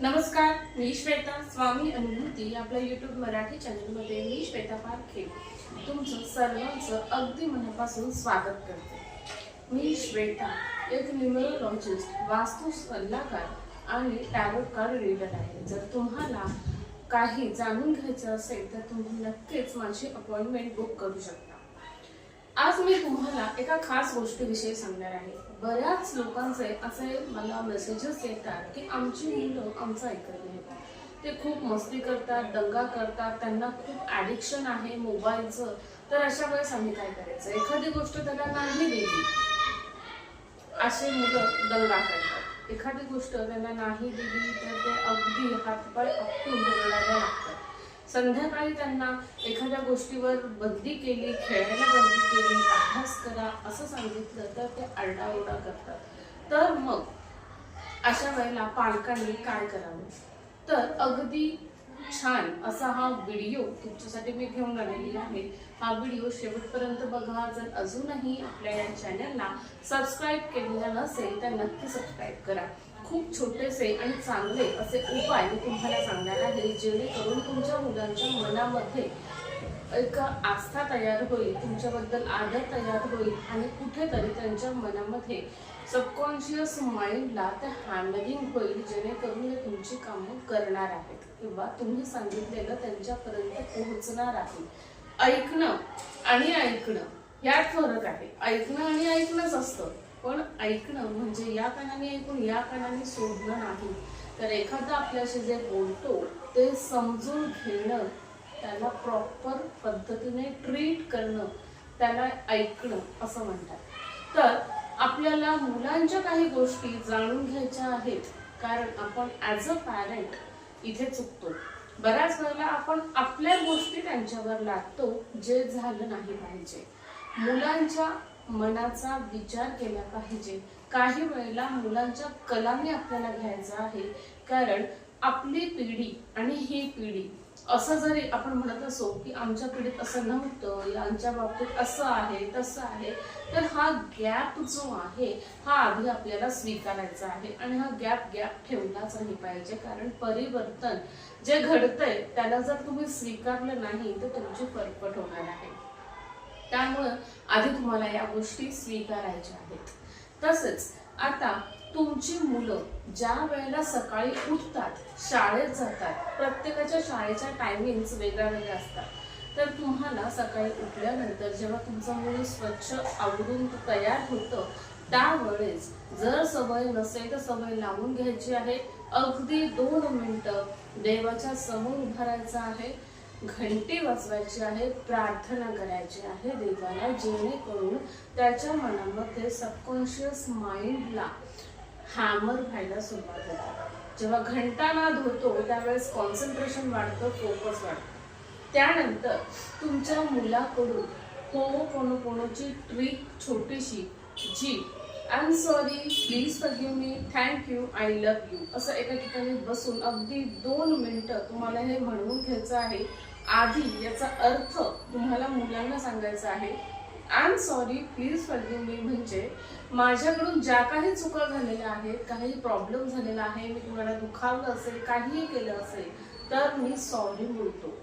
नमस्कार मी श्वेता स्वामी अनुभूती आपल्या युट्यूब मराठी चॅनलमध्ये मी श्वेता पारखे. तुमचं सर्वांचं अगदी मनापासून स्वागत करते. मी श्वेता एक न्युमरोलॉजिस्ट वास्तू सल्लागार आणि टॅरोट कार्ड रीडर आहे. जर तुम्हाला काही जाणून घ्यायचं असेल तर तुम्ही नक्कीच माझी अपॉइंटमेंट बुक करू शकता. आज मी तुम्हाला एका खास गोष्टीविषयी सांगणार आहे. बऱ्याच लोकांचे असे मला मेसेजेस येतात की आमची मुलं आमचं ऐकत नाही ते खूप मस्ती करतात दंगा करतात त्यांना खूप ॲडिक्शन आहे मोबाईलचं. तर अशा वेळेस आम्ही काय करायचं? एखादी गोष्ट त्यांना नाही दिली असे मुलं दंगा करतात. एखादी गोष्ट त्यांना नाही दिली तर ते अगदी हातपाय आपटून संध्याकाळी त्यांना एखाद्या गोष्टीवर बंदी केली खेळायला बंदी केली अभ्यास करा असं सांगितलं तर ते आरडाओरडा करतात. तर मग अशा वेळेला पालकांनी काय करावं? तर अगदी छान असा हा व्हिडिओ तुमच्यासाठी मी घेऊन आलेली आहे. हा व्हिडिओ शेवटपर्यंत बघा. जर अजूनही आपल्या या चॅनलला सबस्क्राईब केलेला नसेल तर नक्की सबस्क्राईब करा. खूप छोटेसे आणि चांगले असे उपाय मी तुम्हाला सांगणार आहे जेणेकरून तुमच्या मुलांच्या मनामध्ये एक आस्था तयार होईल तुमच्याबद्दल आदर तयार होईल आणि कुठेतरी त्यांच्या मनामध्ये सबकॉन्शियस माइंडला ते हँडलिंग होईल जेणेकरून ते तुमची कामं करणार आहेत किंवा तुम्ही सांगितलेलं त्यांच्यापर्यंत पोहोचणार आहे. ऐकणं आणि ऐकणं यात फरक आहे. ऐकणं आणि ऐकणंच असतं. पण ऐकणं म्हणजे या कानाने ऐकून या कानाने सोडणं नाही. तर एखादा आपल्याशी जे बोलतो ते समजून घेणं त्याला प्रॉपर पद्धतीने ट्रीट करणं त्याला ऐकणं असं म्हणतात. तर आपल्याला मुलांच्या काही गोष्टी जाणून घ्यायच्या आहेत कारण आपण ॲज अ पॅरेंट इथे चुकतो. बऱ्याच वेळेला आपण आपल्या गोष्टी त्यांच्यावर लादतो जे झालं नाही पाहिजे. मुलांच्या मनाचा विचार केला पाहिजे. काही वेळेला मुलांच्या कलाने आपल्याला घ्यायचा आहे. कारण आपली पिढी आणि ही पिढी असं जरी आपण म्हणत असो की आमच्या पिढीत असं नव्हतं यांच्या बाबतीत असं आहे तसं आहे तर हा गॅप जो आहे हा आधी आपल्याला स्वीकारायचा आहे आणि हा गॅप गॅप ठेवलाच नाही पाहिजे. कारण परिवर्तन जे घडतंय त्याला जर तुम्ही स्वीकारलं नाही तर तुमची फरफट होणार आहे. त्यामुळं आधी तुम्हाला या गोष्टी स्वीकारायच्या आहेत. तसेच आता तुमची मुलं ज्या वेळेला सकाळी उठतात शाळेत जातात प्रत्येकाच्या शाळेच्या टायमिंग्स वेगळ्या वेगळ्या असतात. तर तुम्हाला सकाळी उठल्यानंतर जेव्हा तुमचं मुलं स्वच्छ आवडून तयार होतं त्यावेळेस जर सवय नसेल तर सवय लावून घ्यायची आहे. अगदी दोन मिनटं देवाच्या समोर उभारायचं आहे. घंटी वाजवायची आहे प्रार्थना करायची आहे देवाला जेणेकरून त्याच्या मनामध्ये सबकॉन्शियस माइंडला हॅमर व्हायला सुरुवात होते. जेव्हा घंटा नाद होतो त्यावेळेस कॉन्सन्ट्रेशन वाढतं फोकस वाढतं. त्यानंतर तुमच्या मुलाकडून हो पोनो पोनोची ट्रिक छोटीशी जी I am sorry please for me thank you I love you असं एका ठिकाणी बसून अगदी दोन मिनटं तुम्हाला हे म्हणून घ्यायचं आहे आधी याचा अर्थ तुम्हाला मुलांना सांगायचा आहे I am sorry please forgive me म्हणजे माझ्याकडून ज्या काही चुका झालेल्या आहेत काही प्रॉब्लेम झालेला आहे मी तुम्हाला दुखावलं असेल काहीही केलं असेल तर मी सॉरी बोलतो.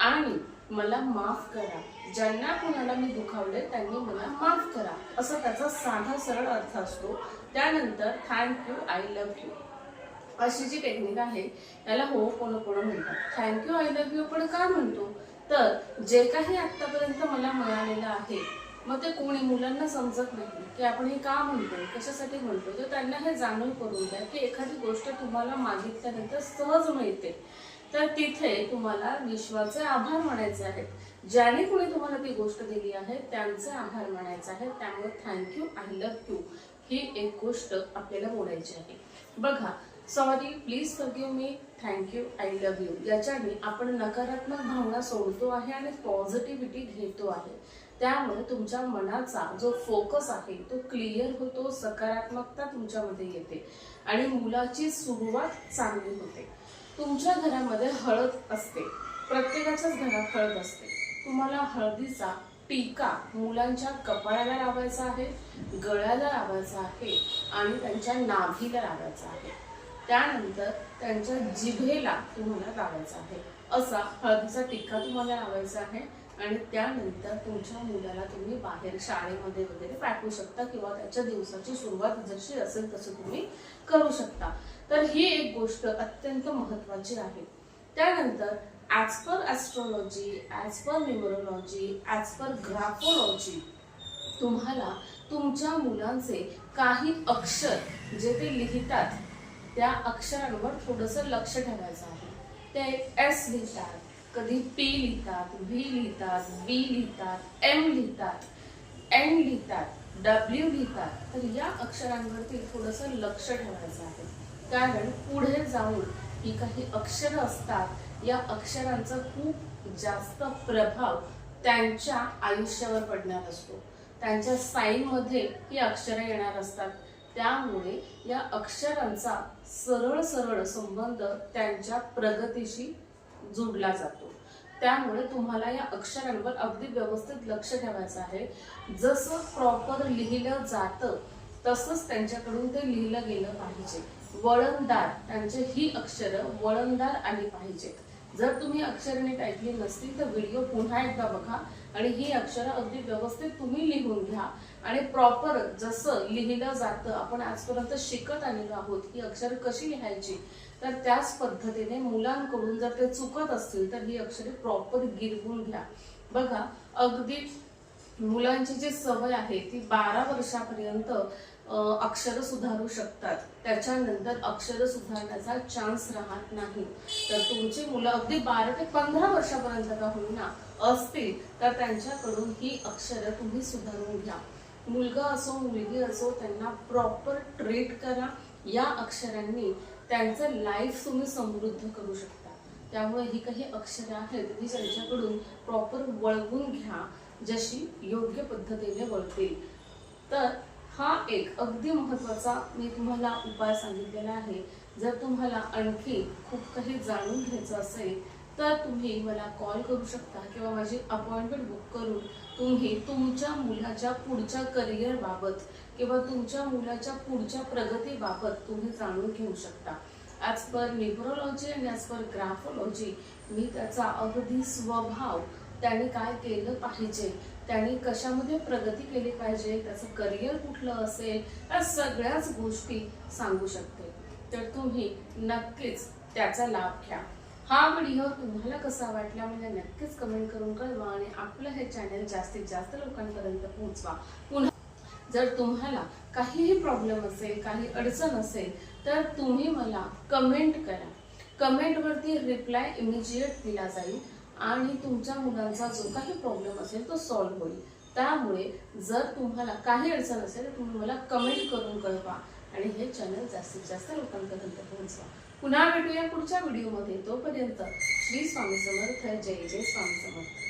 आणि मला माफ करा. ज्यांना कुणाला मी दुखावले त्यांनी मला माफ करा. असा त्याचा साधा सरळ अर्थ असतो. त्यानंतर थँक्यू आय लव्ह यू अशी जी टेक्निक आहे याला हो कोण कोण म्हणतात. थँक्यू आय लव्ह यू पण का म्हणतो? तर जे काही आत्तापर्यंत मला मिळालेलं आहे मग ते कोणी मुलांना समजत नाही की आपण हे का म्हणतो कशासाठी म्हणतो तर त्यांना हे जाणून करून द्या की एखादी गोष्ट तुम्हाला मागितल्यानंतर सहज मिळते. तर तिथे तुम्हाला विश्वाचे आभार मानायचे आहेत. ज्याने कोणी तुम्हाला ती गोष्ट दिली आहे त्यांचे आभार मानायचे आहेत. त्यामुळे thank you I love you ही एक गोष्ट आपल्याला बोलायची आहे. बघा sorry please forgive me thank you I love you याच्याने आपण नकारात्मक भावना सोडतो आहे आणि पॉझिटिव्हिटी घेतो आहे. त्यामुळे तुमच्या मनाचा जो फोकस आहे तो क्लिअर होतो सकारात्मकता तुमच्यामध्ये येते आणि मुलाची सुरुवात चांगली होते. तुमच्या घरामध्ये हळद असते. प्रत्येकाच्याच घरात हळद असते. तुम्हाला हळदीचा टीका मुलांच्या कपाळाला लावायचा आहे गळ्याला लावायचा आहे आणि त्यांच्या नाभीला लावायचा आहे. त्यानंतर त्यांच्या जिभेला तुम्हाला लावायचा आहे. असा हळदीचा टिक्का तुम्हाला लावायचा आहे आणि त्यानंतर तुमच्या मुलाला तुम्ही बाहेर शाळेमध्ये वगैरे पाठवू शकता किंवा त्याच्या दिवसाची सुरुवात जशी असेल तसं तुम्ही करू शकता. तर ही एक गोष्ट अत्यंत महत्वाची आहे. त्यानंतर as per astrology as per numerology as per graphology तुम्हाला तुमच्या मुलांचे काही अक्षर जे ते लिहितात त्या अक्षरांवर थोडंसं लक्ष ठेवायचं आहे. ते एस लिहितात. कधी पी लिहितात व्ही लिहितात बी लिहितात एम लिहितात एन लिहितात डब्ल्यू लिहितात. तर या अक्षरांवरती थोडंसं लक्ष ठेवायचं आहे. कारण पुढे जाऊन ही काही अक्षरं असतात या अक्षरांचा खूप जास्त प्रभाव त्यांच्या आयुष्यावर पडणार असतो. त्यांच्या साईनमध्ये ही अक्षरं येणार असतात. त्यामुळे या अक्षरांचा सरळ सरळ संबंध त्यांच्या प्रगतीशी जोडला जातो. त्यामुळे तुम्हाला या अक्षरांवर अगदी व्यवस्थित लक्ष ठेवायचं आहे. जसं प्रॉपर लिहिलं जातं तसंच त्यांच्याकडून ते लिहिलं गेलं पाहिजे. वळणदार त्यांचे ही अक्षरं वळणदार आली पाहिजेत. जर तुम्ही अक्षर नीट ऐकली नसतील तर व्हिडिओ पुन्हा एकदा बघा आणि ही अक्षरं अगदी व्यवस्थित तुम्ही लिहून घ्या. आणि प्रॉपर जसं लिहिलं जातं आपण आजपर्यंत शिकत आलेलो आहोत ही अक्षरं कशी लिहायची तर त्याच पद्धतीने मुलांकडून जर ते चुकत असतील तर ही अक्षरे प्रॉपर गिरवून घ्या. बघा अगदी मुलांची जी सवय आहे ती बारा वर्षापर्यंत अक्षर सुधारू शकतात. त्याच्यानंतर अक्षर सुधारण्याचा चान्स राहत नाही. तर तुमची मुलं अगदी बारा ते पंधरा वर्षापर्यंत का होईना असतील तर त्यांच्याकडून ही अक्षरं तुम्ही सुधारून घ्या. मुलगा असो मुलगी असो त्यांना प्रॉपर ट्रीट करा. या अक्षरांनी त्यांचं लाईफ तुम्ही समृद्ध करू शकता. त्यामुळे ही काही अक्षरं आहेत ती त्यांच्याकडून प्रॉपर वळवून घ्या जशी योग्य पद्धतीने वळतील. तर हा एक अगदी महत्त्वाचा मी तुम्हाला उपाय सांगितलेला आहे. जर तुम्हाला आणखी खूप काही जाणून घ्यायचं असेल तर तुम्ही मला कॉल करू शकता किंवा माझी अपॉइंटमेंट बुक करून तुम्ही तुमच्या मुलाच्या पुढच्या करिअरबाबत किंवा तुमच्या मुलाच्या पुढच्या प्रगतीबाबत तुम्ही जाणून घेऊ शकता. ॲज पर न्यूमरोलॉजी आणि ॲज पर ग्राफोलॉजी मी त्याचा अगदी स्वभाव त्याने काय केलं पाहिजे? त्याने कशामध्ये प्रगती केली पाहिजे? त्याचं करिअर कुठलं असेल? या सगळ्याच गोष्टी सांगू शकते. तर तुम्ही नक्कीच त्याचा लाभ घ्या. हा व्हिडिओ तुम्हाला कसा वाटला म्हणजे नक्कीच कमेंट करून कळवा आणि आपलं हे चॅनल जास्तीत जास्त लोकांपर्यंत पोहोचवा. पुन्हा जर तुम्हाला काहीही प्रॉब्लेम असेल काही अडचण असेल तर तुम्ही मला कमेंट करा. कमेंटवरती रिप्लाय इमिजिएट दिला जाईल. आणि तुमच्या मुलांचा जो काही प्रॉब्लेम असेल तो सॉल्व्ह होईल. त्यामुळे जर तुम्हाला काही अडचण असेल तर तुम्ही मला कमेंट करून कळवा. आणि हे चॅनल जास्तीत जास्त लोकांपर्यंत पोहोचवा. पुन्हा भेटूया पुढच्या व्हिडिओमध्ये तोपर्यंत श्री स्वामी समर्थ. जय जय स्वामी समर्थ.